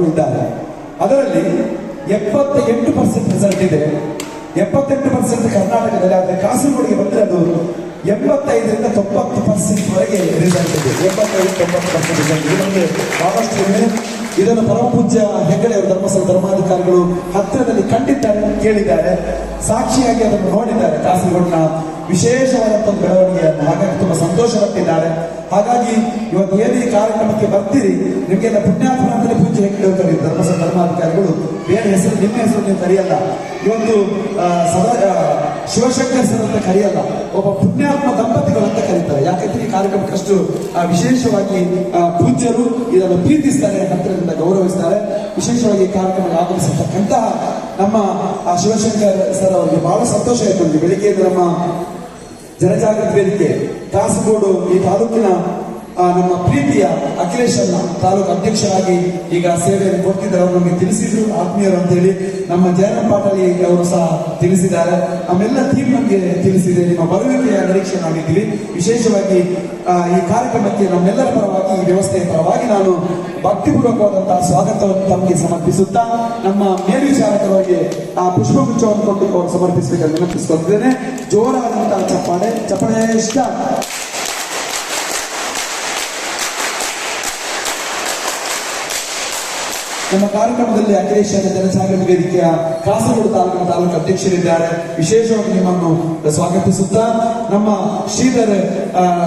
ಇದ್ದಾರೆ. ಅದರಲ್ಲಿ ಎಪ್ಪತ್ತ ಎಂಟು ಪರ್ಸೆಂಟ್ ರಿಸಲ್ಟ್ ಇದೆ. ಎಪ್ಪತ್ತೆಂಟು ಪರ್ಸೆಂಟ್ ಕರ್ನಾಟಕದಲ್ಲಿ ಆದರೆ ಕಾಸರಗೋಡಿಗೆ ಬಂದರೆ ಅದು ಎಂಬತ್ತೈದರಿಂದ ತೊಂಬತ್ತು ಪರ್ಸೆಂಟ್ ವರೆಗೆ ರಿಸಲ್ಟ್ ಇದೆ. ಎಂಬತ್ತೈದು, ತೊಂಬತ್ತು ಪರ್ಸೆಂಟ್ ರಿಸಲ್ಟ್ ಇದೆ. ಬಹಳಷ್ಟು ಹೆಮ್ಮೆ. ಇದನ್ನು ಪರಮಪೂಜ್ಯ ಪೂಜ್ಯ ಹೆಗ್ಗಡೆ ಅವರು ಧರ್ಮಸ್ಥಳ ಧರ್ಮಾಧಿಕಾರಿಗಳು ಹತ್ತಿರದಲ್ಲಿ ಕಂಡಿದ್ದಾರೆ ಕೇಳಿದ್ದಾರೆ. ಸಾಕ್ಷಿಯಾಗಿ ಅದನ್ನು ನೋಡಿದ್ದಾರೆ. ಕಾಸರಗೋಡಿನ ವಿಶೇಷವಾದಂಥ ಬೆಳವಣಿಗೆ ಬೆಳವಣಿಗೆಯನ್ನು ಹಾಗಾಗಿ ತುಂಬಾ ಸಂತೋಷ ಪಟ್ಟಿದ್ದಾರೆ. ಹಾಗಾಗಿ ಇವತ್ತು ಏನೇ ಈ ಕಾರ್ಯಕ್ರಮಕ್ಕೆ ಬರ್ತೀರಿ ನಿಮಗೆಲ್ಲ ಪುಣ್ಯಾತ್ಮ ಪೂಜೆ ಹೆಗ್ಗಡೆ ಕರೀತಾರೆ ಧರ್ಮಸ್ಥಳ ಧರ್ಮಾಧಿಕಾರಿಗಳು. ಬೇರೆ ಹೆಸರು, ನಿಮ್ಮ ಹೆಸರು ನೀವು ಕರೆಯಲ್ಲ. ಇವತ್ತು ಸದಾ ಶಿವಶಂಕರ್ ಸರ್ ಅಂತ ಕರೆಯಲ್ಲ, ಒಬ್ಬ ಪುಣ್ಯಾತ್ಮ ದಂಪತಿಗಳು ಅಂತ ಕರೀತಾರೆ. ಯಾಕಂದ್ರೆ ಈ ಕಾರ್ಯಕ್ರಮಕ್ಕೆ ಅಷ್ಟು ವಿಶೇಷವಾಗಿ ಪೂಜ್ಯರು ಇದನ್ನು ಪ್ರೀತಿಸ್ತಾರೆ, ಹತ್ತಿರದಿಂದ ಗೌರವಿಸ್ತಾರೆ. ವಿಶೇಷವಾಗಿ ಈ ಕಾರ್ಯಕ್ರಮಕ್ಕೆ ಆಗಮಿಸಿರ್ತಕ್ಕಂತಹ ನಮ್ಮ ಶಿವಶಂಕರ್ ಸರ್ ಅವರಿಗೆ ಬಹಳ ಸಂತೋಷ ಆಯ್ತು. ಬೆಳಿಗ್ಗೆ ನಮ್ಮ ಜನಜಾಗೃತಿ ವೇದಿಕೆ ಕಾಸರಗೋಡು ಈ ತಾಲೂಕಿನ ನಮ್ಮ ಪ್ರೀತಿಯ ಅಖಿಲೇಶ್ ಅನ್ನ ತಾಲೂಕು ಅಧ್ಯಕ್ಷರಾಗಿ ಈಗ ಸೇವೆಯನ್ನು ಕೊಡ್ತಿದ್ದಾರೆ. ಅವರು ನಮಗೆ ತಿಳಿಸಿದ್ರು, ಆತ್ಮೀಯರು ಅಂತ ಹೇಳಿ ನಮ್ಮ ಜಯರಾಮ್ ಪಾಟಲಿ ಅವರು ಸಹ ತಿಳಿಸಿದ್ದಾರೆ. ನಮ್ಮೆಲ್ಲ ಟೀಮ್ ನಮಗೆ ತಿಳಿಸಿದೆ. ನಿಮ್ಮ ಬರುವಿಕೆಯ ನಿರೀಕ್ಷೆ ನಾವಿದ್ದೀವಿ ವಿಶೇಷವಾಗಿ ಈ ಕಾರ್ಯಕ್ರಮಕ್ಕೆ ನಮ್ಮೆಲ್ಲರ ಪರವಾಗಿ, ಈ ವ್ಯವಸ್ಥೆಯ ಪರವಾಗಿ ನಾನು ಭಕ್ತಿಪೂರ್ವಕವಾದಂತಹ ಸ್ವಾಗತವನ್ನು ತಮಗೆ ಸಮರ್ಪಿಸುತ್ತಾ, ನಮ್ಮ ಮೇಲ್ವಿಚಾರಕರಿಗೆ ಆ ಪುಷ್ಪಗುಚ್ಛವನ್ನು ಕೊಟ್ಟು ಅವರು ಸಮರ್ಪಿಸಬೇಕಂತ ವಿನಂತಿಸಿಕೊಂಡಿದ್ದೇನೆ ಜೋರಾದಂತಹ ಚಪ್ಪಾಳೆ ಚಪ್ಪಾಳೆ ಇಷ್ಟ. ನಮ್ಮ ಕಾರ್ಯಕ್ರಮದಲ್ಲಿ ಅಖಿಲೇಶ್ ಜನಸಾಗರ ವೇದಿಕೆಯ ಕಾಸರಗೋಡು ತಾಲೂಕಿನ ತಾಲೂಕು ಅಧ್ಯಕ್ಷರಿದ್ದಾರೆ. ವಿಶೇಷವಾಗಿ ನಿಮ್ಮನ್ನು ಸ್ವಾಗತಿಸುತ್ತಾ ನಮ್ಮ ಶ್ರೀಧರ್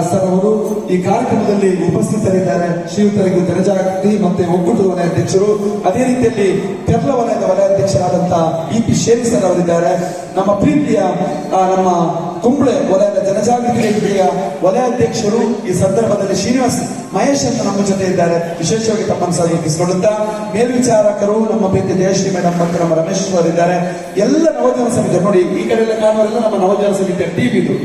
ಸರ್ ಅವರು ಈ ಕಾರ್ಯಕ್ರಮದಲ್ಲಿ ಉಪಸ್ಥಿತರಿದ್ದಾರೆ. ಶ್ರೀಯುತರಿಗೆ ಜನಜಾಗೃತಿ ಮತ್ತೆ ಒಕ್ಕೂಟದ ವಲಯ ಅಧ್ಯಕ್ಷರು, ಅದೇ ರೀತಿಯಲ್ಲಿ ಕೆರಳ ವಲಯದ ವಲಯಾಧ್ಯಕ್ಷರಾದಂತಹ ಇ ಪಿ ಶೇಖ್ ಸರ್ ಅವರಿದ್ದಾರೆ. ನಮ್ಮ ಪ್ರೀತಿಯ ನಮ್ಮ ಕುಂಬಳೆ ವಲಯದ ಜನಜಾಗೃತಿ ವೇದಿಕೆಯ ವಲಯಾಧ್ಯಕ್ಷರು ಈ ಸಂದರ್ಭದಲ್ಲಿ ಶ್ರೀನಿವಾಸ್ ಮಹೇಶ್ ಅಂತ ನಮ್ಮ ಜೊತೆ ಇದ್ದಾರೆ. ವಿಶೇಷವಾಗಿ ತಮ್ಮನ್ನು ಸ್ವಾಗತಿಸಿಕೊಳ್ಳುತ್ತಾ ಮೇಲ್ವಿಚಾರಕರು ನಮ್ಮ ಪ್ರೀತಿ ಜಯಶ್ರೀ ಮೇಡಮ್ ಮತ್ತು ನಮ್ಮ ರಮೇಶ್ ಅವರು ಇದ್ದಾರೆ. ಎಲ್ಲ ನವಜನ ಸಮಿತಿ ನೋಡಿ, ಈ ಕಡೆ ಎಲ್ಲ ಕಾಣುವರೆಲ್ಲ ನಮ್ಮ ನವಜನ ಸಮಿತಿಯ ಟೀಮ್ ಇದು.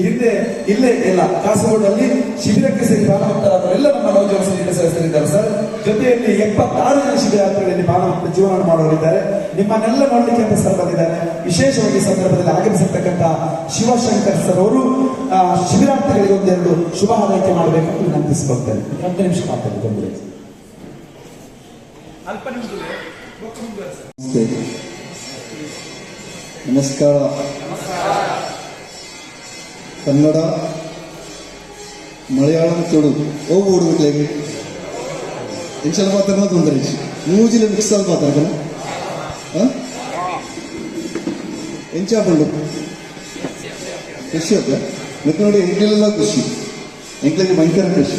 ಈ ಹಿಂದೆ ಇಲ್ಲೇ ಇಲ್ಲ. ಕಾಸರಗೋಡಲ್ಲಿ ಶಿಬಿರಕ್ಕೆ ಸೇರಿ ಭಾಗವತರಾದವರೆಲ್ಲ ನಮ್ಮ ಸಮಿತಿಯ ಸದಸ್ಯರಿದ್ದಾರೆ ಸರ್. ಜೊತೆಯಲ್ಲಿ ಎಪ್ಪತ್ತಾರು ಜನ ಶಿಬಿರಾರ್ಥಿಗಳಲ್ಲಿ ಭಾಗವತ ಜೀವನ ಮಾಡುವವರಿದ್ದಾರೆ. ನಿಮ್ಮನ್ನೆಲ್ಲ ನೋಡಲಿಕ್ಕೆ ಅಂತ ಸರ್ ಬಂದಿದ್ದಾರೆ. ವಿಶೇಷವಾಗಿ ಈ ಸಂದರ್ಭದಲ್ಲಿ ಆಗಮಿಸಿರ್ತಕ್ಕಂಥ ಶಿವಶಂಕರ್ ಸರ್ ಅವರು ಆ, ಶಿಬಿರಾರ್ಥಿಗಳಿಗೆ ಒಂದೆರಡು ಶುಭ ಹಾರೈಕೆ ಅಂತ ವಿನಂತಿಸಿಕೊಳ್ತೇನೆ. ಹತ್ತು ನಿಮಿಷ ಮಾತಾಡಿದ್ರೆ ನಮಸ್ತೆ. ನಮಸ್ಕಾರ. ಕನ್ನಡ ಮಲಯಾಳಂ ತುಳು ಓ ಓಡುವುದಿಲ್ಲ ಎಂಚಲ ಮಾತಾಡ ತೊಂದರೆ ಮೂಜಿಲ ಮಿಕ್ಸ್ ಆಗಿ ಮಾತಾಡ್ತಾನ ಎಂಚ ಬಳ್ಳು ಖುಷಿ ಆಗ ಮತ್ತೆ ನೋಡಿ ಎಂಕ್ಲೆಲ್ಲ ಖುಷಿ ಎಂಕ್ಲಿಗೆ ಭಯಂಕರ ಖುಷಿ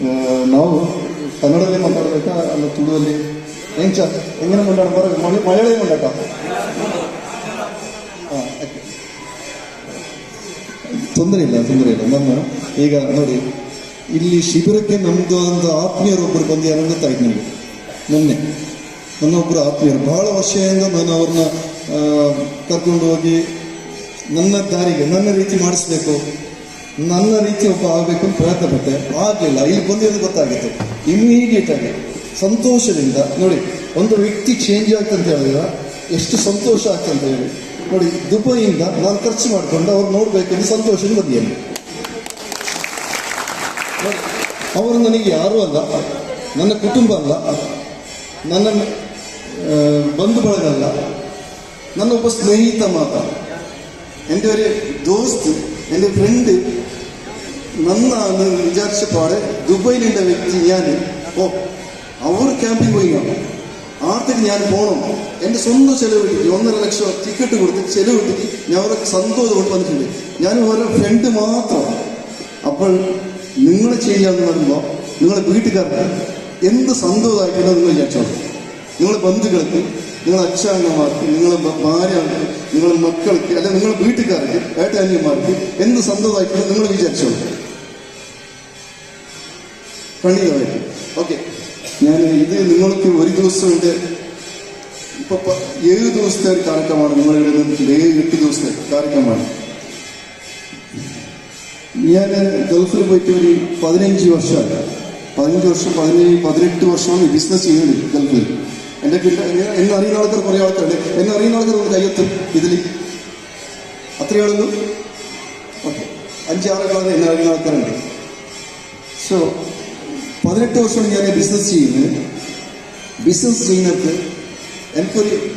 ಆ, ನಾವು ಕನ್ನಡದಲ್ಲಿ ಮಾತಾಡ್ಬೇಕಾ ಅಲ್ಲ ತುಳುವಲ್ಲಿ ಹೆಂಚ ಹೆಂಗಿನ ಮಾತಾಡ ಬರ ಮಲಯಾಳಿ ಮಾತಾಟ ತೊಂದರೆ ಇಲ್ಲ ತೊಂದರೆ ಇಲ್ಲ. ನಮ್ಮ, ಈಗ ನೋಡಿ, ಇಲ್ಲಿ ಶಿಬಿರಕ್ಕೆ ನಮ್ದು ಒಂದು ಆತ್ಮೀಯರೊಬ್ಬರು ಬಂದು ಯಾರು ಗೊತ್ತಾಯ್ತು ನನಗೆ ಮೊನ್ನೆ. ನನ್ನೊಬ್ಬರು ಆತ್ಮೀಯರು. ಬಹಳ ವರ್ಷದಿಂದ ನಾನು ಅವ್ರನ್ನ ಕರ್ಕೊಂಡು ಹೋಗಿ ನನ್ನ ದಾರಿಗೆ, ನನ್ನ ರೀತಿ ಮಾಡಿಸ್ಬೇಕು, ನನ್ನ ರೀತಿ ಒಬ್ಬ ಆಗಬೇಕು ಅಂತ ಪ್ರಯತ್ನ ಪಟ್ಟೆ. ಆಗಲಿಲ್ಲ. ಇಲ್ಲಿ ಬಂದಿರೋದು ಗೊತ್ತಾಗುತ್ತೆ? ಇಮ್ಮಿಡಿಯೇಟ್ ಆಗಿ ಸಂತೋಷದಿಂದ, ನೋಡಿ, ಒಂದು ವ್ಯಕ್ತಿ ಚೇಂಜ್ ಆಗ್ತಂತ ಹೇಳಿದ್ರೆ, ಎಷ್ಟು ಸಂತೋಷ ಆಗ್ತಂತ ಹೇಳಿ. ನೋಡಿ ದುಬೈಯಿಂದ ನಾನು ಖರ್ಚು ಮಾಡಿಕೊಂಡು ಅವ್ರು ನೋಡ್ಬೇಕಂತ ಸಂತೋಷದಿಂದ ಬಂದಿದ್ದೇನೆ ನೋಡಿ, ಅವರು ನನಗೆ ಯಾರೂ ಅಲ್ಲ ನನ್ನ ಕುಟುಂಬ ಅಲ್ಲ ನನ್ನ ಆ, ಬಂಧು ಬಳಗ ಅಲ್ಲ ನನ್ನ ಒಬ್ಬ ಸ್ನೇಹಿತ ಮಾತ್ರ എൻ്റെ ഒരു ദോസ്ത് എൻ്റെ ഫ്രണ്ട് നന്നാണ് വിചാരിച്ച പാടെ ദുബൈയിലുള്ള വ്യക്തി ഞാൻ ഓ അവർ ക്യാമ്പിൽ പോയി കാണും പടത്തിന് ഞാൻ പോകണം എന്റെ സ്വന്തം ചെലവിട്ടിട്ട് ഒന്നര ലക്ഷം ടിക്കറ്റ് കൊടുത്ത് ചെലവിട്ടിട്ട് ഞാൻ അവരെ സന്തോഷമായിട്ട് വന്നിട്ടുണ്ട്. ഞാൻ ഓരോ ഫ്രണ്ട് മാത്രം അപ്പോൾ നിങ്ങൾ ചെയ്യാന്ന് പറയുമ്പോൾ നിങ്ങളെ വീട്ടുകാർക്ക് എന്ത് സന്തോഷമായിട്ടുണ്ടോ നിങ്ങൾ വിചാരിച്ചോ നിങ്ങളെ ബന്ധുക്കൾക്ക് നിങ്ങളെ അച്ഛനമ്മമാർക്ക് നിങ്ങളെ ഭാര്യമാർക്ക് നിങ്ങളെ മക്കൾക്ക് അല്ലെങ്കിൽ നിങ്ങളെ വീട്ടുകാർക്ക് ഏട്ടാനിയന്മാർക്ക് എന്ത് സന്തോഷമായിട്ടുണ്ടോ നിങ്ങൾ വിചാരിച്ചോ പണിതായിട്ട് ഓക്കെ ഞാൻ ഇത് നിങ്ങൾക്ക് ഒരു ദിവസം എന്റെ ഇപ്പൊ ഏഴ് ദിവസത്തെ ഒരു കാര്യക്രമമാണ് നിങ്ങളിവിടെ നിന്നിട്ടുണ്ട് ഏഴ് എട്ട് ദിവസത്തെ കാര്യക്രമമാണ് ഞാൻ ഗൾഫിൽ പോയിട്ട് ഒരു പതിനഞ്ച് വർഷമാണ് പതിനഞ്ച് വർഷം പതിനേഴ് പതിനെട്ട് വർഷമാണ് ബിസിനസ് ചെയ്യുന്നത് ഗൾഫിൽ. എന്റെ പിന്നെ എന്നെ അറിയുന്ന ആൾക്കാർ കുറേ ആൾക്കാരുണ്ട്. എന്നെ അറിയുന്ന ആൾക്കാർ ഒന്ന് കയ്യെത്തും ഇതിൽ. അത്രയാളുള്ളൂ ഓക്കെ. അഞ്ചാറുകളാണ് എന്നെ അറിയുന്ന ആൾക്കാരുണ്ട്. സോ പതിനെട്ട് വർഷമാണ് ഞാൻ ബിസിനസ് ചെയ്യുന്നത്. ബിസിനസ് ചെയ്യുന്നിടത്ത് എനിക്കൊരു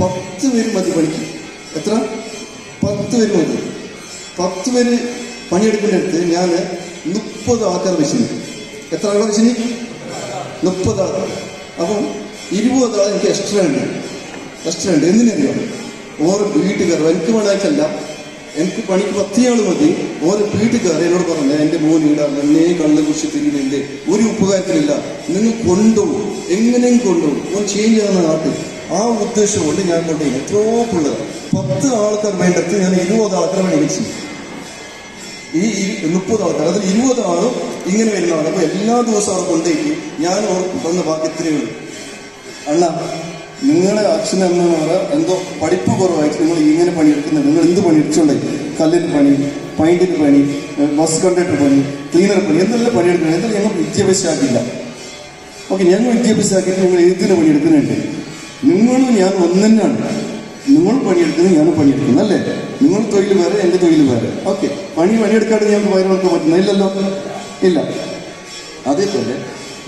പത്ത് പേര് മതി പണിക്ക്. എത്ര? പത്ത് പേര് മതി. പത്ത് പേര് പണിയെടുക്കുന്നിടത്ത് ഞാൻ മുപ്പത് ആൾക്കാർ മെഷീൻ എത്ര ആൾക്കാർ മെഷീൻ മുപ്പത് ആൾക്കാർ. അപ്പം ഇരുപത് ആൾ എനിക്ക് എക്സ്ട്രാ ഉണ്ട്. എക്സ്ട്രാ ഉണ്ട്. എന്തിനറിയാം? ഓരോ വീട്ടുകാർ എനിക്ക് വേണമെന്നല്ല എനിക്ക് പണിക്ക് പത്തിയാൾ മതി. ഓരോ വീട്ടുകാർ എന്നോട് പറഞ്ഞു എന്റെ മോൻ ഇവിടെ എന്നെ കുശി കുറിച്ച് തിരിയുന്നുണ്ട് ഒരു ഉപകാരത്തിലില്ല നിങ്ങൾ കൊണ്ടുപോകും. എങ്ങനെയും കൊണ്ടുപോകും. ഓൻ ചേഞ്ച് ചെയ്യുന്ന നാട്ടിൽ. ആ ഉദ്ദേശം കൊണ്ട് ഞാൻ കൊണ്ടുപോയി എത്രയോ പിള്ളേർ. പത്ത് ആൾക്കാർ വേണ്ടത് ഞാൻ ഇരുപത് ആൾക്കാർ വേണ്ടി വെച്ചു ഈ മുപ്പത് ആൾക്കാർ അതിൽ ഇരുപത് ആളും ഇങ്ങനെ വരുന്നതാണ്. അപ്പൊ എല്ലാ ദിവസവും അവർ കൊണ്ടേക്ക് ഞാൻ ഓർക്കും തന്ന ബാക്കി ഇത്രയേ ഉള്ളൂ. അണ്ണ നിങ്ങളെ അച്ഛനമ്മമാരെ എന്തോ പഠിപ്പ് കുറവായിട്ട് നിങ്ങൾ ഇങ്ങനെ പണിയെടുക്കുന്നത്. നിങ്ങൾ എന്ത് പണിയെടുത്തോണ്ടേ കല്ലിന് പണി പൈന്റിന് പണി ബസ് കണ്ടക്ടർ പണി ക്ലീനർ പണി എന്തെല്ലാം പണിയെടുക്കണം എന്തെല്ലാം ഞങ്ങൾ വിദ്യാഭ്യാസമാക്കില്ല ഓക്കെ ഞങ്ങൾ വിദ്യാഭ്യാസമാക്കിയിട്ട് നിങ്ങൾ എന്തിനു പണിയെടുക്കുന്നുണ്ട്? നിങ്ങളും ഞാൻ ഒന്ന് തന്നെയാണ് നിങ്ങൾ പണിയെടുക്കുന്നത് ഞാൻ പണിയെടുക്കുന്നത് അല്ലേ? നിങ്ങൾ തൊഴിൽ വേറെ എന്റെ തൊഴിൽ വേറെ. ഓക്കെ പണി പണിയെടുക്കാതെ ഞങ്ങൾക്ക് വയറുവാക്കാൻ പറ്റുന്ന? ഇല്ലല്ലോ? ഇല്ല. അതേപോലെ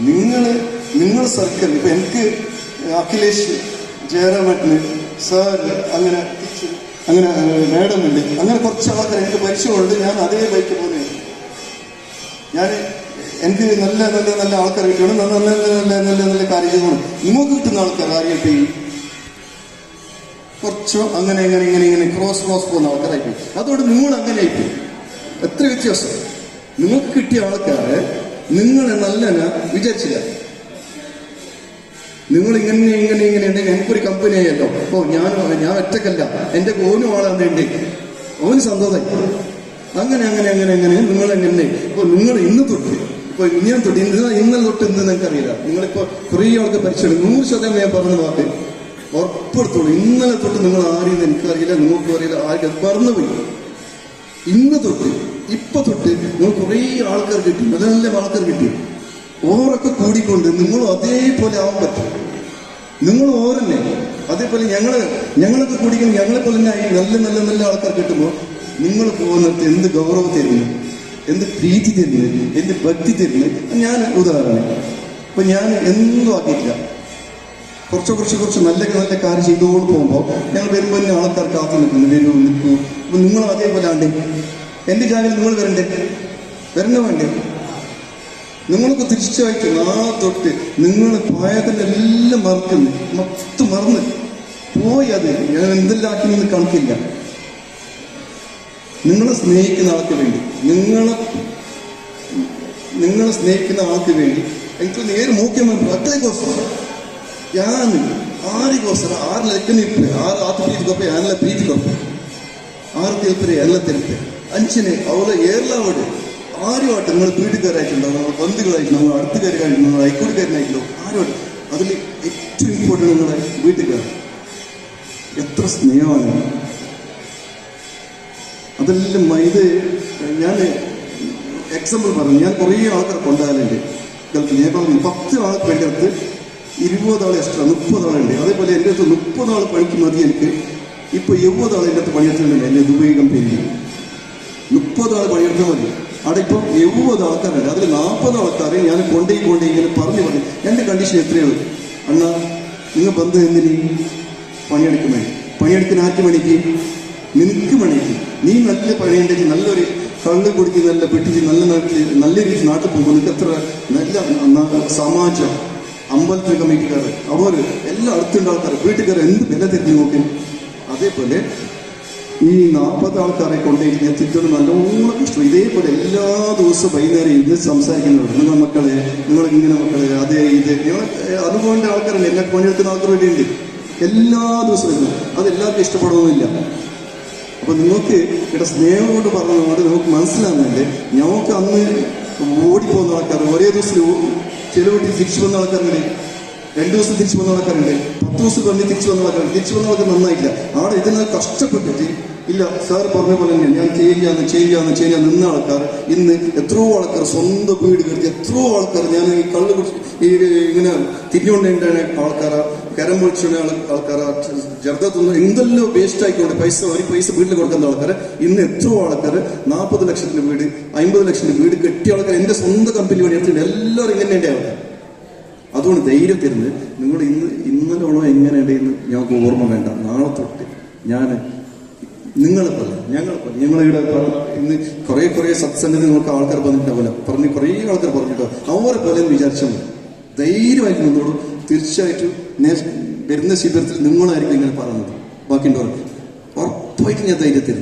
നിങ്ങൾ നിങ്ങൾ സർക്കിൾ ഇപ്പം എനിക്ക് അഖിലേഷ് ജയറാമട്ടിന് സാർ അങ്ങനെ ടീച്ചർ അങ്ങനെ മേഡമുണ്ട് അങ്ങനെ കുറച്ച് ആൾക്കാർ എനിക്ക് പരിചയമുണ്ട്. ഞാൻ അതേ ബൈക്ക് പോകുന്നത് ഞാൻ എനിക്ക് നല്ല നല്ല നല്ല ആൾക്കാർ കിട്ടണം നല്ല നല്ല നല്ല നല്ല നല്ല കാര്യങ്ങൾ നിങ്ങൾക്ക് കിട്ടുന്ന ആൾക്കാർ ആരെയൊക്കെ കുറച്ചോ അങ്ങനെ ഇങ്ങനെ ഇങ്ങനെ ഇങ്ങനെ ക്രോസ് ക്രോസ് പോകുന്ന ആൾക്കാരായിപ്പോയി അതുകൊണ്ട് നിങ്ങൾ അങ്ങനെ ആയിപ്പോയി എത്ര വ്യത്യാസം? നിങ്ങൾക്ക് കിട്ടിയ ആൾക്കാരെ നിങ്ങളെ നല്ലതിനെ വിചാരിച്ചില്ല. നിങ്ങൾ ഇങ്ങനെ ഇങ്ങനെ ഇങ്ങനെ ഉണ്ടെങ്കിൽ എനിക്കൊരു കമ്പനി ആയല്ലോ. ഓ ഞാൻ ഞാൻ ഒറ്റക്കല്ല. എന്റെ ഓനും ആളെന്നുണ്ട് ഓന് സന്തോഷം. അങ്ങനെ അങ്ങനെ അങ്ങനെ അങ്ങനെ നിങ്ങൾ എങ്ങനെ ഇപ്പൊ നിങ്ങൾ ഇന്ന് തൊട്ട് ഇപ്പൊ ഇങ്ങനെ തൊട്ട് ഇന്ന് ഇന്നലെ തൊട്ട് ഇന്ന് നിങ്ങൾക്ക് അറിയില്ല നിങ്ങളിപ്പോ കുറേ ആൾക്ക് പരിചയം നൂറ് ശതമാനം ഞാൻ പറഞ്ഞ വാക്ക്. ഉറപ്പെടുത്തോളൂ. ഇന്നലെ തൊട്ട് നിങ്ങൾ ആരെയും എനിക്കറിയില്ല. നിങ്ങൾക്ക് അറിയില്ല. ആർക്കും മറന്നുപോയി ഇന്ന് തൊട്ട് ഇപ്പൊ തൊട്ട് നിങ്ങൾ കുറേ ആൾക്കാർ കിട്ടി. നല്ല നല്ല ആൾക്കാർ കിട്ടി. ഓരൊക്കെ കൂടിക്കൊണ്ട് നിങ്ങൾ അതേപോലെ ആവാൻ പറ്റും. നിങ്ങൾ ഓരന്നെ അതേപോലെ ഞങ്ങൾ ഞങ്ങളൊക്കെ കൂടിക്കണം ഞങ്ങളെ പോലെ നല്ല നല്ല നല്ല ആൾക്കാർ കിട്ടുമ്പോൾ നിങ്ങൾ പോകുന്നിടത്ത് എന്ത് ഗൗരവം തരുന്നു? എന്ത് പ്രീതി തരുന്നു? എന്ത് ഭക്തി തരുന്നു? ഞാൻ ഉദാഹരണം. അപ്പൊ ഞാൻ എന്തും ആക്കിയിട്ടില്ല. കുറച്ച് കുറച്ച് കുറച്ച് നല്ല നല്ല കാര്യം ചെയ്തുകൊണ്ട് പോകുമ്പോൾ ഞങ്ങൾ വരുമ്പോൾ തന്നെ ആൾക്കാർ കാത്തു നിൽക്കുന്നു. വരൂ നിൽക്കൂ. അപ്പൊ നിങ്ങൾ അതേപോലെ ആണ്ടേ എന്റെ ചാനൽ നിങ്ങൾ വരണ്ടേ? വരണ വേണ്ടേ? നിങ്ങൾക്ക് തീർച്ചയായിട്ടും നാളെ തൊട്ട് നിങ്ങൾ പോയതിന്റെ എല്ലാം മറക്കുന്നു മൊത്തം മറന്ന് പോയി അത് ഞാൻ എന്തെല്ലാം ആക്കിയെന്ന് കണക്കില്ല നിങ്ങളെ സ്നേഹിക്കുന്ന ആൾക്ക് വേണ്ടി നിങ്ങളെ നിങ്ങളെ സ്നേഹിക്കുന്ന ആൾക്ക് വേണ്ടി എനിക്ക് നേരെ മൂക്കം ಅತ್ತೈಗೋಸ್ಕರ ಯಾನು ಆರಿಗೋಸ್ಕರ ಆರು ಲೆಕ್ಕ ನಿಪ್ಪೆ ಆರು ಆತು ಪ್ರೀತಿ ಗೊಪ್ಪೆ ಎಲ್ಲ ಪ್ರೀತಿ ಗೊಪ್ಪೆ ആറ് തിരുപ്പരെ ಎಲ್ಲ തിരുപ്പെ അഞ്ചിന് അവളെ ഏർലാവട് ആരുമായിട്ട് നിങ്ങൾ വീട്ടുകാരായിട്ടുണ്ടാവും നമ്മൾ ബന്ധുക്കളായിട്ടുണ്ടാവും നമ്മൾ അടുത്തുകാരായിട്ടുണ്ടാവും നമ്മൾ അയക്കൂടുകാരനായിട്ടുണ്ടാവും ആരുമായിട്ട്? അതിൽ ഏറ്റവും ഇമ്പോർട്ടന്റ് നിങ്ങളുടെ വീട്ടുകാർ. എത്ര സ്നേഹമാണ് അതെല്ലാം ഇത് ഞാൻ എക്സാമ്പിൾ പറഞ്ഞു. ഞാൻ കുറേ ആൾക്കാർ കൊണ്ടുപോകാനുണ്ട് ഗൾഫിൽ ഞാൻ പറഞ്ഞു പത്ത് ആൾക്ക് വേണ്ടി അടുത്ത് ഇരുപതാൾ എക്സ്ട്രാ മുപ്പത് ആളുണ്ട് അതേപോലെ എന്റെ അടുത്ത് മുപ്പത് ആൾ പണിക്ക് മതി എനിക്ക്. ഇപ്പോൾ എഴുപതാൾ എന്റെ അടുത്ത് പണിയെടുത്തിട്ടുണ്ട്. എന്റെ ദുബൈ കമ്പനിയിൽ മുപ്പത് ആൾ പണിയെടുത്താൽ മതി. അവിടെ ഇപ്പം എഴുപത് ആൾക്കാരുണ്ട്. അതിൽ നാൽപ്പത് ആൾക്കാരെ ഞാൻ കൊണ്ടേ കൊണ്ടേ ഇങ്ങനെ പറഞ്ഞു പറഞ്ഞു. എന്റെ കണ്ടീഷൻ എത്രയാണ് അണ്ണ നിങ്ങൾ ബന്ധം എന്തിന്? പണിയെടുക്കുമേ. പണിയെടുക്കുന്ന ആറ്റ് മണിക്ക് നിനക്ക് മണിക്ക് നീ നല്ല പണിയുണ്ടെങ്കിൽ നല്ലൊരു കള്ള് കുടിച്ച് നല്ല പെട്ടിച്ച് നല്ല നാട്ടിൽ നല്ല രീതിയിൽ നാട്ടിൽ പോകുമ്പോൾ നിനക്ക് എത്ര നല്ല സമാജം അമ്പലത്തിലെ കമ്മിറ്റിക്കാർ അവർ എല്ലാം അടുത്തുള്ള ആൾക്കാർ വീട്ടുകാർ എന്ത് വില തിരിഞ്ഞു നോക്കും? അതേപോലെ ഈ നാൽപ്പത് ആൾക്കാരെ കൊണ്ട് ഞാൻ തിരിച്ചോട് നല്ലോണം കഷ്ടം ഇതേപോലെ എല്ലാ ദിവസവും വൈകുന്നേരം ഇരുന്ന് സംസാരിക്കുന്നുണ്ട് നിങ്ങൾ മക്കളെ നിങ്ങൾ ഇങ്ങനെ മക്കളെ അതേ ഇത്. അതുപോലെ ആൾക്കാരല്ലേ? എന്നെ പണിയെടുക്കുന്ന ആൾക്കാർ വേണ്ടിയുണ്ട് എല്ലാ ദിവസവും അതെല്ലാവർക്കും അത് ഇഷ്ടപ്പെടുന്നില്ല അപ്പൊ നിങ്ങൾക്ക് ഇവിടെ സ്നേഹം കൊണ്ട് പറഞ്ഞതുകൊണ്ട് നമുക്ക് മനസ്സിലാകുന്നുണ്ട് ഞങ്ങൾക്ക് അന്ന് ഓടിപ്പോകുന്ന ആൾക്കാർ ഒരേ ദിവസം ചെലവിട്ട് തിരിച്ചു വന്ന ആൾക്കാരുണ്ട് രണ്ടു ദിവസം തിരിച്ചു വന്ന ആൾക്കാരുണ്ട്. പത്ത് ദിവസം പറഞ്ഞ് തിരിച്ചു വന്ന ആൾക്കാരുണ്ട്. തിരിച്ചു വന്ന ആൾക്കാർ നന്നായില്ല അവിടെ ഇതിന് കഷ്ടപ്പെട്ടിട്ട് ഇല്ല സാർ പറഞ്ഞ പോലെ തന്നെ ഞാൻ ചെയ്യാന്ന് ചെയ്യാന്ന് ചെയ്യാൻ നിന്ന ആൾക്കാർ ഇന്ന് എത്രയോ ആൾക്കാർ സ്വന്തം വീട് കെട്ടി എത്രയോ ആൾക്കാർ ഞാൻ ഈ കള്ള് കുടിച്ച് ഈ ഇങ്ങനെ തിരിഞ്ഞുകൊണ്ടേണ്ട ആൾക്കാരാ കരം പൊളിച്ചുള്ള ആൾക്കാരാ ജർദ തിന്ന് എന്തെല്ലോ വേസ്റ്റ് ആയിക്കൊണ്ട് പൈസ ഒരു പൈസ വീട്ടിൽ കൊടുക്കുന്ന ആൾക്കാർ ഇന്ന് എത്രയോ ആൾക്കാർ നാൽപ്പത് ലക്ഷത്തിന്റെ വീട് അമ്പത് ലക്ഷത്തിന്റെ വീട് കെട്ടിയ ആൾക്കാർ എന്റെ സ്വന്തം കമ്പനി പണി എടുത്തിട്ടുണ്ട് എല്ലാവരും ഇങ്ങനെ ആൾക്കാർ അതുകൊണ്ട് ധൈര്യത്തിരുന്ന് നിങ്ങൾ ഇന്ന് ഇന്നലോളം എങ്ങനെ ഇന്ന് ഞങ്ങൾക്ക് ഓർമ്മ വേണ്ട. നാളെ തൊട്ട് ഞാൻ നിങ്ങളെ പോലെ ഞങ്ങളെ പോലെ ഞങ്ങളിവിടെ ഇന്ന് കുറെ കുറെ സത്സംഗത്തിൽ നിങ്ങൾക്ക് ആൾക്കാർ പറഞ്ഞിട്ടുണ്ടാവില്ല പറഞ്ഞ് കുറേ ആൾക്കാർ പറഞ്ഞിട്ടുണ്ടാവും അവരെ പോലെ എന്ന് വിചാരിച്ചാൽ ധൈര്യമായിട്ട് നിന്നോട് തീർച്ചയായിട്ടും വരുന്ന ശിബിരത്തിൽ നിങ്ങളായിരിക്കും ഇങ്ങനെ പറയുന്നത്. ബാക്കിയുള്ളവർക്ക് ഉറപ്പായിട്ട് ഞാൻ ധൈര്യത്തിൽ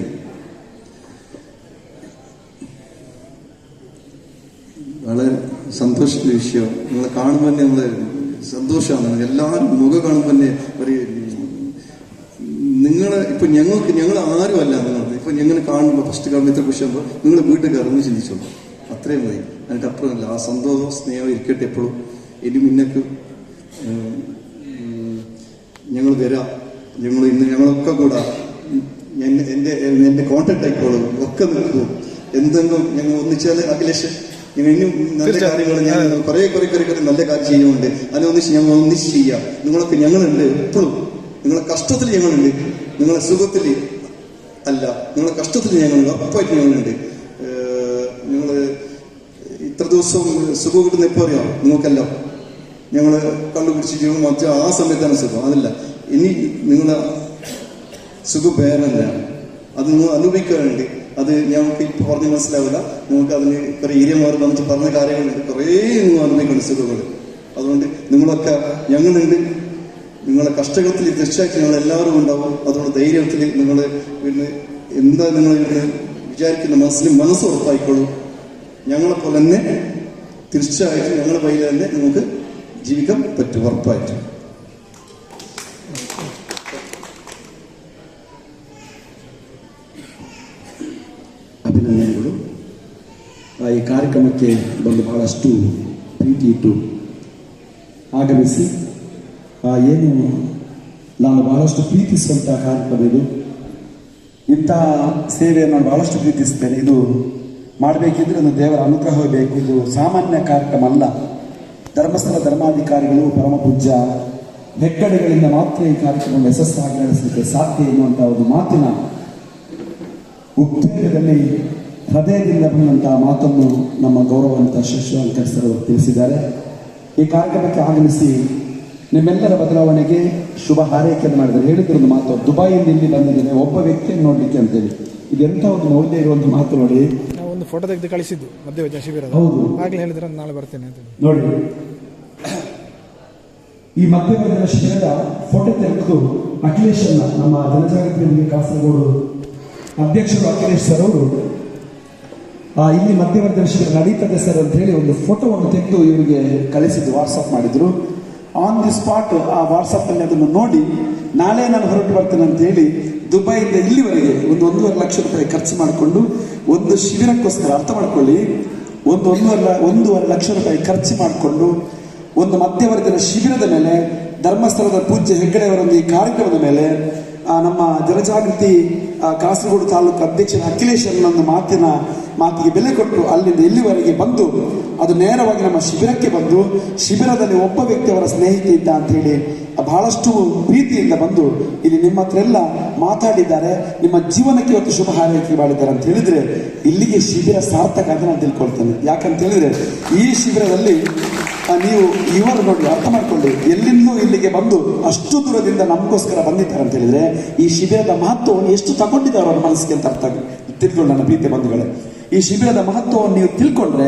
വളരെ സന്തോഷത്തിന്റെ വിഷയം. നിങ്ങളെ കാണുമ്പോൾ തന്നെ നമ്മൾ സന്തോഷമാണ്. എല്ലാവരും മുഖം കാണുമ്പോൾ തന്നെ ഒരു നിങ്ങൾ ഇപ്പൊ ഞങ്ങൾക്ക് ഞങ്ങൾ ആരും അല്ല നിങ്ങളത് ഇപ്പൊ ഞങ്ങൾ കാണുമ്പോൾ ഫസ്റ്റ് കാണുമ്പോൾ ഇത്ര വിഷയമ്പോൾ നിങ്ങൾ വീട്ടിൽ കയറുന്നു ചിന്തിച്ചോളൂ. അത്രയും മതി. അതിന്റെ അപ്പുറമല്ല ആ സന്തോഷവും സ്നേഹവും ഇരിക്കട്ടെ എപ്പോഴും. ഇനി മുന്നേക്ക് ഞങ്ങൾ വരാം. ഞങ്ങൾ ഇന്ന് ഞങ്ങളൊക്കെ കൂടാ എന്റെ എന്റെ കോണ്ടാക്ട് ആയിക്കോളും. ഒക്കെ നിൽക്കും. എന്തെങ്കിലും ഞങ്ങൾ ഒന്നിച്ചാൽ അഖിലേഷ് ഇനിയും നല്ല കാര്യങ്ങൾ ഞാൻ കുറെ കുറെ കുറെ കുറെ നല്ല കാര്യം ചെയ്യുന്നുണ്ട്. അതിനൊന്നിച്ച് ഞങ്ങൾ ഒന്നിച്ച് ചെയ്യാം. നിങ്ങളൊക്കെ ഞങ്ങളുണ്ട് എപ്പോഴും. നിങ്ങളെ കഷ്ടത്തിൽ ഞങ്ങളുണ്ട്. നിങ്ങളെ സുഖത്തിൽ അല്ല നിങ്ങളെ കഷ്ടത്തിൽ ഞങ്ങളുണ്ട്. ഉറപ്പായിട്ട് ഞങ്ങളുണ്ട്. നിങ്ങൾ ഇത്ര ദിവസം സുഖം കിട്ടുന്ന എപ്പോ അറിയാം? നിങ്ങൾക്കല്ല. ഞങ്ങൾ കള്ളു ജീവിതം മറ്റു ആ സമയത്താണ് സുഖം. അതല്ല ഇനി നിങ്ങളുടെ സുഖ പേരല്ല അത് നിങ്ങൾ അനുഭവിക്കാറുണ്ട്. അത് ഞങ്ങൾക്ക് ഇപ്പൊ പറഞ്ഞ് മനസ്സിലാവില്ല. നിങ്ങൾക്ക് അതിന് കുറെ മാറി വന്നിട്ട് പറഞ്ഞ കാര്യങ്ങളുണ്ട്. കുറേ അനുഭവിക്കുന്നുണ്ട് സുഖങ്ങൾ അതുകൊണ്ട് നിങ്ങളൊക്കെ ഞങ്ങളുണ്ട് നിങ്ങളെ കഷ്ടകത്തിൽ തീർച്ചയായിട്ടും ഞങ്ങൾ എല്ലാവരും ഉണ്ടാവും. അതുകൊണ്ട് ധൈര്യത്തിൽ നിങ്ങൾ പിന്നെ എന്താ നിങ്ങൾ വിചാരിക്കുന്ന മനസ്സിന് മനസ്സ് ഉറപ്പായിക്കോളൂ. ഞങ്ങളെപ്പോലെ തന്നെ തീർച്ചയായിട്ടും ഞങ്ങളുടെ വഴിയിൽ തന്നെ നിങ്ങൾക്ക് ജീവിക്കാൻ പറ്റും ഉറപ്പായിട്ടും. ಕಾರ್ಯಕ್ರಮಕ್ಕೆ ಬಂದು ಬಹಳಷ್ಟು ಪ್ರೀತಿ ಇಟ್ಟು ಆಗಮಿಸಿ ಏನು ನಾನು ಬಹಳಷ್ಟು ಪ್ರೀತಿಸುವಂಥ ಕಾರ್ಯಕ್ರಮ ಇದು ಇಂಥ ಸೇವೆಯನ್ನು ನಾನು ಬಹಳಷ್ಟು ಪ್ರೀತಿಸ್ತೇನೆ ಇದು ಮಾಡಬೇಕಿದ್ರೆ ಒಂದು ದೇವರ ಅನುಗ್ರಹ ಬೇಕು. ಇದು ಸಾಮಾನ್ಯ ಕಾರ್ಯಕ್ರಮ ಅಲ್ಲ. ಧರ್ಮಸ್ಥಳ ಧರ್ಮಾಧಿಕಾರಿಗಳು ಪರಮ ಪೂಜ್ಯ ಹೆಗ್ಗಡೆಗಳಿಂದ ಮಾತ್ರ ಈ ಕಾರ್ಯಕ್ರಮ ಯಶಸ್ಸಾಗಿ ನಡೆಸಲಿಕ್ಕೆ ಸಾಧ್ಯ ಎನ್ನುವಂಥ ಒಂದು ಮಾತಿನ ಉದ್ವೇಗದಲ್ಲಿ ಹೃದಯದಿಂದ ಬಂದಂತಹ ಮಾತನ್ನು ನಮ್ಮ ಗೌರವಂತ ಶಿಶು ಅಲಂಕರಿಸಲು ತಿಳಿಸಿದ್ದಾರೆ. ಈ ಕಾರ್ಯಕ್ರಮಕ್ಕೆ ಆಗಮಿಸಿ ನಿಮ್ಮೆಲ್ಲರ ಬದಲಾವಣೆಗೆ ಶುಭ ಹಾರೈಕೆಯನ್ನು ಮಾಡಿದರೆ ಹೇಳಿದ್ರೊಂದು ಮಾತು ದುಬೈಯಿಂದ ಇಲ್ಲಿ ಬಂದಿದ್ದೇನೆ ಒಬ್ಬ ವ್ಯಕ್ತಿಯನ್ನು ನೋಡಲಿಕ್ಕೆ ಅಂತೇಳಿ. ಇದೆಂಥ ಒಂದು ಮೌಲ್ಯ ಇರುವಂತ ಮಾತು ನೋಡಿ. ಒಂದು ಫೋಟೋ ತೆಗೆದು ಕಳಿಸಿದ್ದು ಮಧ್ಯ ಶಿಬಿರ ಹೌದು. ಆಗಲೇ ಹೇಳಿದ್ರೆ ನಾಳೆ ಬರ್ತೇನೆ ಅಂತ ನೋಡಿ. ಈ ಮಧ್ಯಮಧ್ಯ ಶಿಬಿರದ ಫೋಟೋ ತೆಗೆದು ಅಖಿಲೇಶ್ ನಮ್ಮ ಜನಜಾಗೃತಿಯಲ್ಲಿ ಕಾಸರಗೋಡು ಅಧ್ಯಕ್ಷರು ಅಖಿಲೇಶ್ ಸರ್ ಅವರು ಇಲ್ಲಿ ಮಧ್ಯವರ್ಗದ ಶಿಬಿರ ನಡೀತದೆ ಸರ್ ಅಂತ ಹೇಳಿ ಒಂದು ಫೋಟೋವನ್ನು ತೆಗೆದು ಇವರಿಗೆ ಕಳಿಸಿದ್ದು ವಾಟ್ಸಪ್ ಮಾಡಿದ್ರು. ಆನ್ ದಿ ಸ್ಪಾಟ್ ಆ ವಾಟ್ಸಪ್ ಅಲ್ಲಿ ಅದನ್ನು ನೋಡಿ, ನಾಳೆ ನಾನು ಹೊರಟು ಬರ್ತೇನೆ ಅಂತ ಹೇಳಿ ದುಬೈಯಿಂದ ಇಲ್ಲಿವರೆಗೆ ಒಂದು ಒಂದೂವರೆ ಲಕ್ಷ ರೂಪಾಯಿ ಖರ್ಚು ಮಾಡಿಕೊಂಡು ಒಂದು ಶಿಬಿರಕ್ಕೋಸ್ಕರ, ಅರ್ಥ ಮಾಡ್ಕೊಳ್ಳಿ, ಒಂದು ಒಂದೂವರೆ ಒಂದೂವರೆ ಲಕ್ಷ ರೂಪಾಯಿ ಖರ್ಚು ಮಾಡಿಕೊಂಡು ಒಂದು ಮಧ್ಯವರ್ಗದ ಶಿಬಿರದ ಮೇಲೆ, ಧರ್ಮಸ್ಥಳದ ಪೂಜ್ಯ ಹೆಗ್ಗಡೆಯವರೊಂದು ಈ ಕಾರ್ಯಕ್ರಮದ ಮೇಲೆ ನಮ್ಮ ಜನಜಾಗೃತಿ ಕಾಸರಗೋಡು ತಾಲೂಕು ಅಧ್ಯಕ್ಷರ ಅಖಿಲೇಶ್ ಅನ್ನೊಂದು ಮಾತಿನ, ಮಾತಿಗೆ ಬೆಲೆ ಕೊಟ್ಟು ಅಲ್ಲಿಂದ ಇಲ್ಲಿವರೆಗೆ ಬಂದು, ಅದು ನೇರವಾಗಿ ನಮ್ಮ ಶಿಬಿರಕ್ಕೆ ಬಂದು, ಶಿಬಿರದಲ್ಲಿ ಒಬ್ಬ ವ್ಯಕ್ತಿ ಅವರ ಸ್ನೇಹಿತ ಇದ್ದ ಅಂತ ಹೇಳಿ, ಬಹಳಷ್ಟು ಪ್ರೀತಿಯಿಂದ ಬಂದು ಇಲ್ಲಿ ನಿಮ್ಮ ಹತ್ರ ಎಲ್ಲ ಮಾತಾಡಿದ್ದಾರೆ. ನಿಮ್ಮ ಜೀವನಕ್ಕೆ ಇವತ್ತು ಶುಭ ಹಾರೈಕೆ ಮಾಡಿದ್ದಾರೆ ಅಂತ ಹೇಳಿದ್ರೆ, ಇಲ್ಲಿಗೆ ಶಿಬಿರ ಸಾರ್ಥಕ ಅಂತ ನಾನು ತಿಳ್ಕೊಳ್ತೇನೆ. ಯಾಕಂತ ಹೇಳಿದ್ರೆ, ಈ ಶಿಬಿರದಲ್ಲಿ ನೀವು ಇವರು ನೋಡಿ ಅರ್ಥ ಮಾಡ್ಕೊಳ್ಳಿ, ಎಲ್ಲಿಂದೂ ಇಲ್ಲಿಗೆ ಬಂದು ಅಷ್ಟು ದೂರದಿಂದ ನಮಗೋಸ್ಕರ ಬಂದಿದ್ದಾರೆ ಅಂತ ಹೇಳಿದ್ರೆ, ಈ ಶಿಬಿರದ ಮಹತ್ವವನ್ನು ಎಷ್ಟು ತಗೊಂಡಿದ್ದಾರೆ ಅವರ ಮನಸ್ಸಿಗೆ ಅಂತ ಅರ್ಥ ನನ್ನ ಪ್ರೀತಿ ಬಂಧುಗಳೇ. ಈ ಶಿಬಿರದ ಮಹತ್ವವನ್ನು ನೀವು ತಿಳ್ಕೊಂಡ್ರೆ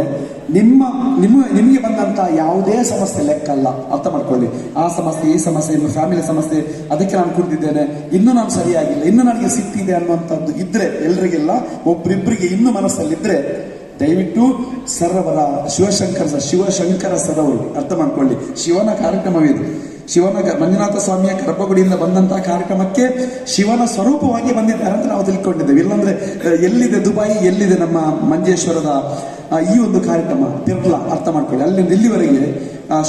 ನಿಮ್ಮ ನಿಮ್ಮ, ನಿಮಗೆ ಬಂದಂತ ಯಾವುದೇ ಸಮಸ್ಯೆ ಲೆಕ್ಕ ಅಲ್ಲ. ಅರ್ಥ ಮಾಡ್ಕೊಳ್ಳಿ. ಆ ಸಮಸ್ಯೆ, ಈ ಸಮಸ್ಯೆ, ಇನ್ನು ಫ್ಯಾಮಿಲಿ ಸಮಸ್ಯೆ, ಅದಕ್ಕೆ ನಾನು ಕುಡಿದಿದ್ದೇನೆ ಇನ್ನೂ ನಾನು ಸರಿಯಾಗಿಲ್ಲ, ಇನ್ನೂ ನನಗೆ ಸಿಕ್ತಿದೆ ಅನ್ನುವಂಥದ್ದು ಇದ್ರೆ ಎಲ್ರಿಗೆಲ್ಲ, ಒಬ್ರಿಬ್ರಿಗೆ ಇನ್ನೂ ಮನಸ್ಸಲ್ಲಿದ್ರೆ, ದಯವಿಟ್ಟು ಸರ್ ಅವರ ಶಿವಶಂಕರ ಶಿವಶಂಕರ ಸರ್ ಅವರು ಅರ್ಥ ಮಾಡ್ಕೊಳ್ಳಿ. ಶಿವನ ಕಾರ್ಯಕ್ರಮವಿದು ಶಿವನ ಮಂಜುನಾಥ ಸ್ವಾಮಿಯ ಗರ್ಭಗುಡಿಯಿಂದ ಬಂದಂತಹ ಕಾರ್ಯಕ್ರಮಕ್ಕೆ ಶಿವನ ಸ್ವರೂಪವಾಗಿ ಬಂದಿದ್ದಾರೆ ಅಂತ ನಾವು ತಿಳ್ಕೊಂಡಿದ್ದೇವೆ. ಇಲ್ಲಾಂದ್ರೆ ಎಲ್ಲಿದೆ ದುಬಾಯಿ, ಎಲ್ಲಿದೆ ನಮ್ಮ ಮಂಜೇಶ್ವರದ ಈ ಒಂದು ಕಾರ್ಯಕ್ರಮ? ತಿರ್ಲ ಅರ್ಥ ಮಾಡ್ಕೊಳ್ಳಿ. ಅಲ್ಲಿಂದ ಇಲ್ಲಿವರೆಗೆ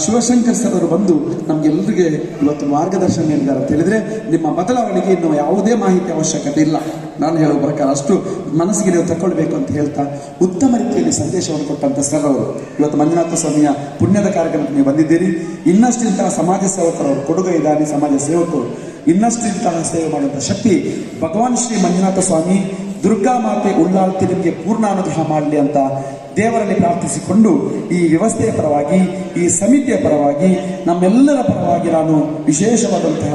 ಶಿವಶಂಕರ್ ಸರ್ ಅವರು ಬಂದು ನಮ್ಗೆಲ್ಲರಿಗೆ ಇವತ್ತು ಮಾರ್ಗದರ್ಶನ ನೀಡಿದ್ದಾರೆ ಅಂತ ಹೇಳಿದ್ರೆ ನಿಮ್ಮ ಬದಲಾವಣೆಗೆ ಇನ್ನು ಯಾವುದೇ ಮಾಹಿತಿ ಅವಶ್ಯಕತೆ ಇಲ್ಲ. ನಾನು ಹೇಳೋ ಪ್ರಕಾರ ಅಷ್ಟು ಮನಸ್ಸಿಗೆ ನೀವು ತಗೊಳ್ಬೇಕು ಅಂತ ಹೇಳ್ತಾ ಉತ್ತಮ ರೀತಿಯಲ್ಲಿ ಸಂದೇಶವನ್ನು ಕೊಟ್ಟಂತ ಸರ್ ಅವರು. ಇವತ್ತು ಮಂಜುನಾಥ ಸ್ವಾಮಿಯ ಪುಣ್ಯದ ಕಾರ್ಯಕ್ರಮಕ್ಕೆ ನೀವು ಬಂದಿದ್ದೀರಿ. ಇನ್ನಷ್ಟು ಇಂತಹ ಸಮಾಜ ಸೇವಕರು, ಅವರು ಕೊಡುಗೆ ಇದ್ದಾನೆ ಸಮಾಜ ಸೇವಕರು, ಇನ್ನಷ್ಟು ಇಂತಹ ಸೇವೆ ಮಾಡುವಂತ ಶಕ್ತಿ ಭಗವಾನ್ ಶ್ರೀ ಮಂಜುನಾಥ ಸ್ವಾಮಿ ದುರ್ಗಾ ಮಾತೆ ಉಳ್ಳಾಳ್ತಿ ನಿಮಗೆ ಪೂರ್ಣ ಅನುಗ್ರಹ ಮಾಡಲಿ ಅಂತ ದೇವರಲ್ಲಿ ಪ್ರಾರ್ಥಿಸಿಕೊಂಡು ಈ ವ್ಯವಸ್ಥೆಯ ಪರವಾಗಿ, ಈ ಸಮಿತಿಯ ಪರವಾಗಿ, ನಮ್ಮೆಲ್ಲರ ಪರವಾಗಿ ನಾನು ವಿಶೇಷವಾದಂತಹ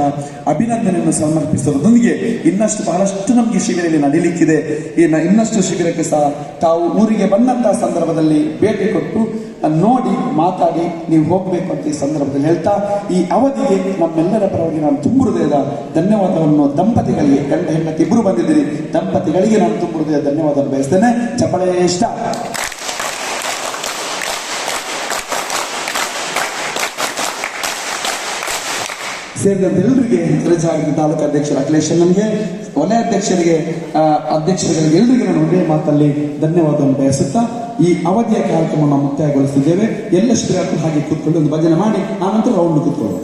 ಅಭಿನಂದನೆಯನ್ನು ಸಮರ್ಪಿಸುವುದರೊಂದಿಗೆ ಇನ್ನಷ್ಟು ಬಹಳಷ್ಟು ನಮಗೆ ಶಿಬಿರದಲ್ಲಿ ನಡೀಲಿಕ್ಕಿದೆ. ಈ ಇನ್ನಷ್ಟು ಶಿಬಿರಕ್ಕೆ ಸಹ ತಾವು ಊರಿಗೆ ಬಂದಂತಹ ಸಂದರ್ಭದಲ್ಲಿ ಭೇಟಿ ಕೊಟ್ಟು ನೋಡಿ, ಮಾತಾಡಿ, ನೀವು ಹೋಗಬೇಕು ಅಂತ ಈ ಸಂದರ್ಭದಲ್ಲಿ ಹೇಳ್ತಾ, ಈ ಅವಧಿಗೆ ನಮ್ಮೆಲ್ಲರ ಪರವಾಗಿ ನಾನು ತುಂಬ ಹೃದಯದ ಧನ್ಯವಾದವನ್ನು ದಂಪತಿಗಳಿಗೆ, ಗಂಡ ಹೆಂಡತಿ ಇಬ್ಬರು ಬಂದಿದ್ದೀರಿ, ದಂಪತಿಗಳಿಗೆ ನಾನು ತುಂಬ ಹೃದಯ ಧನ್ಯವಾದ ಬಯಸ್ತೇನೆ. ಚಪ್ಪಳೆ ಇಷ್ಟ. ಸೇರಿದಂತೆ ಎಲ್ಲರಿಗೆ ಆಗಿದ್ದ ತಾಲೂಕು ಅಧ್ಯಕ್ಷರು ಅಖಿಲೇಶ್ ನನಗೆ ವಲಯ ಅಧ್ಯಕ್ಷರಿಗೆ ಅಧ್ಯಕ್ಷರುಗಳಿಗೆ ಎಲ್ಲರಿಗೆ ನಾನು ಒಂದೇ ಮಾತಲ್ಲಿ ಧನ್ಯವಾದವನ್ನು ಬಯಸುತ್ತಾ ಈ ಅವಧಿಯ ಕಾರ್ಯಕ್ರಮವನ್ನು ಮುಕ್ತಾಯಗೊಳಿಸಿದ್ದೇವೆ ಎಲ್ಲ ಶಿಬಿರಕ್ಕೂ ಹಾಗೆ ಕೂತ್ಕೊಂಡು ಒಂದು ಭಜನೆ ಮಾಡಿ ಆನಂತರ ರೌಂಡ್ ಕೂತ್ಕೊಳ್ಳೋಣ.